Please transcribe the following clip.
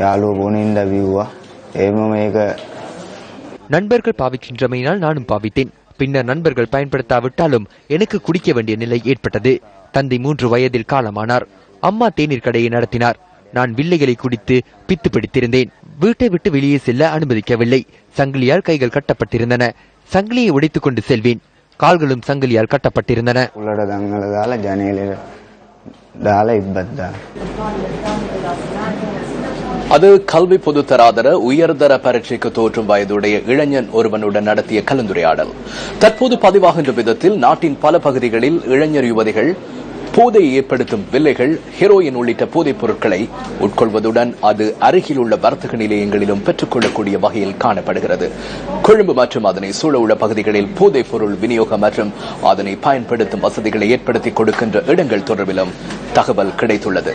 යාළුව බොනින්ද බිව්වා ඒම මේක நண்பர்கள் பாவிக்கின்றமையினால் நானும் பாவித்தேன் பின்னர் நண்பர்கள் பயன்படுத்தாவிட்டாலும் எனக்கு குடிக்க வேண்டிய நிலை ஏற்பட்டது தந்தை மூன்று வயதில் காலமானார் அம்மா தேநீர் கடையை நடத்தினார் நான் வில்லைகளை குடித்து பித்து பிடித்திருந்தேன் வீட்டை விட்டு வெளியே செல்ல அனுமதிக்கவில்லை சங்கிலியால் கைகள் கட்டப்பட்டிருந்தன சங்கிலியை உடைத்துக் கொண்டு செல்வேன் கால்களும் சங்கிலியால் கட்டப்பட்டிருந்தன උලට දංගල لا يتبدل அது கல்வி பொதுத்தராதர உயர்தர பரீட்சைக்கு தோற்றும் வயதுடைய இளைஞன் ஒருவனுடன் நடத்திய கலந்துரையாடல் தற்போது பதிவாகின்ற விதத்தில் நாட்டின் பல பகுதிகளில் இளைஞர் யுவதிகள் போதையை ஏற்படுத்தும் வில்லைகள் ஹீரோயின் உள்ளிட்ட போதைப் பொருட்களை உட்கொள்வதுடன் அது அருகில் உள்ள வர்த்தக நிலையங்களிலும் பெற்றுக்கொள்ளக்கூடிய வகையில் காணப்படுகிறது கொழும்பு மற்றும் அதனை சூழ உள்ள பகுதிகளில் போதைப் பொருள் விநியோகம் மற்றும் அதனை பயன்படுத்தும் வசதிகளை ஏற்படுத்தி கொடுக்கின்ற இடங்கள் தொடர்பிலும் தகவல் கிடைத்துள்ளது.